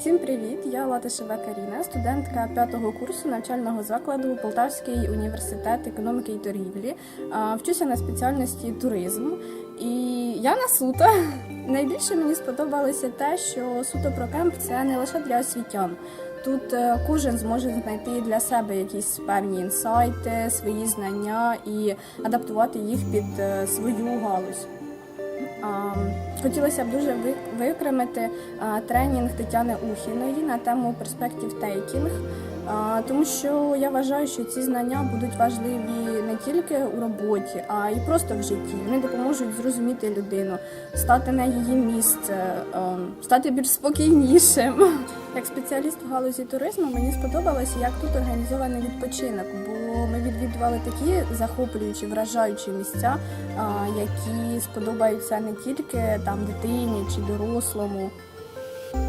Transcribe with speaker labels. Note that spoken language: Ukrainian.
Speaker 1: Всім привіт! Я Латишева Каріна, студентка п'ятого курсу навчального закладу Полтавський університет економіки і торгівлі. Вчуся на спеціальності туризм. І я на суто. Найбільше мені сподобалося те, що суто про кемп це не лише для освітян. Тут е, кожен зможе знайти для себе якісь певні інсайти, свої знання і адаптувати їх під е, свою галузь. Хотілося б дуже ви- виокремити тренінг Тетяни Ухіної на тему перспектив тейкінг, тому що я вважаю, що ці знання будуть важливі не тільки у роботі, а й просто в житті. Вони допоможуть зрозуміти людину, стати на її місце, стати більш спокійнішим. Як спеціаліст в галузі туризму мені сподобалося, як тут організований відпочинок, бо ми відвідували такі захоплюючі, вражаючі місця, які сподобаються не тільки там дитині чи дорослому.